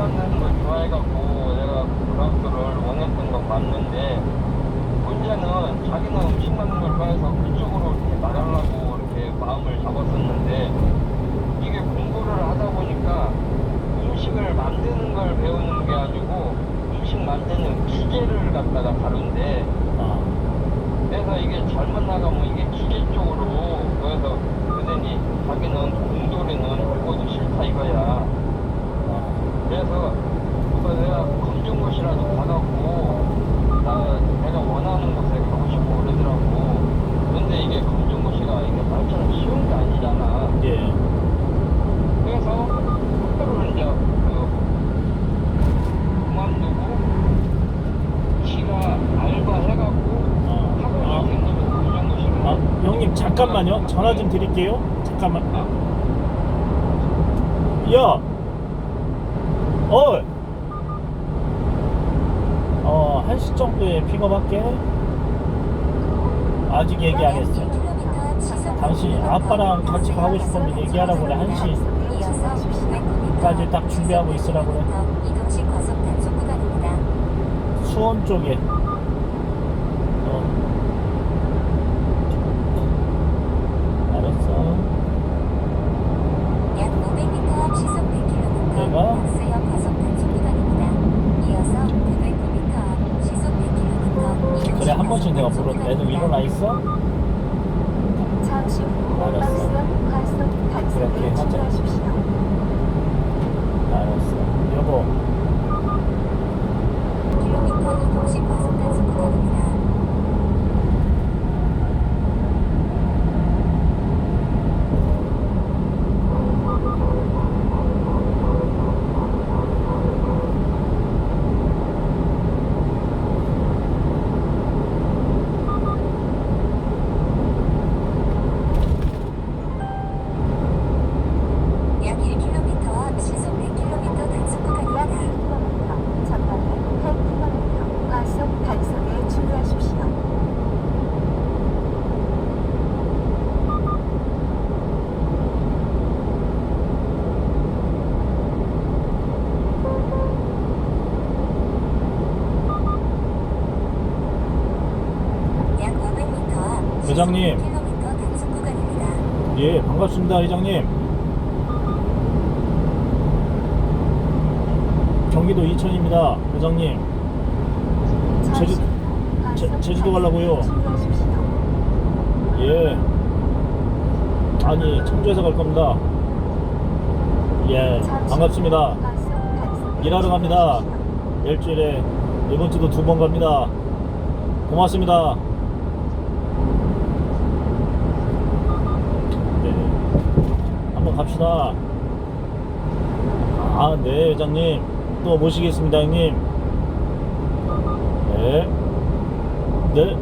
받는 걸 뭐 좋아해갖고 내가 프랑스를 원했던 거 봤는데 문제는 자기는 음식 만드는 걸 좋아해서 그쪽으로 이렇게 나가려고 이렇게 마음을 잡았었는데 이게 공부를 하다 보니까 음식을 만드는 걸 배우는 게 아니고 음식 만드는 기계를 갖다가 다룬데 아. 그래서 이게 잘못 나가면 이게 기계 쪽으로 그래서 그러더니 자기는 그래서 그거 내가 검정고시라도 가갖고 나 내가 원하는 곳에 가고 싶고 그러더라고 근데 이게 검정고시가 이게 말처럼 쉬운 게 아니잖아 예. 그래서 그거를 이제 그 그만두고 지가 알바 해갖고 아, 하고 아, 싶은 놈이 검정고시를 아, 형님 잠깐만요. 전화 좀 드릴게요. 잠깐만. 야, 어, 어, 1시 정도에 픽업할게. 아직 얘기 안 했어. 당신 아빠랑 같이 가고 싶으면 얘기하라고 그래. 1시까지 딱 준비하고 있으라고 그래. 수원 쪽에. 어. 알았어. 약 500m 앞 시속 100km 내가? 박스형 과속 단속 구간입니다. 이어서 900m 앞 시속 100km 이 동식 그래 한 번씩 내가. 단속 애들 일어나 있어? 잠시 후 알았어. 그렇게 단속에 하자. 주의하십시오. 알았어. 여보. 킬로미터 이동식 과속 단속 구간입니다. 약 1km 앞 시속 100km 단속 구간입니다. 전방에 100km 과속 단속에 주의하십시오. 약 500m 앞 시속 회장님. 100km 단속 구간입니다. 예, 반갑습니다, 회장님. 경기도 이천입니다, 회장님. 제주, 제, 제주도 가려고요. 예. 아니, 청주에서 갈 겁니다. 예, 반갑습니다. 일하러 갑니다. 일주일에 이번 주도 두 번 갑니다. 고맙습니다. 네. 한번 갑시다. 아, 네, 회장님. 또 모시겠습니다, 형님. 네. 네.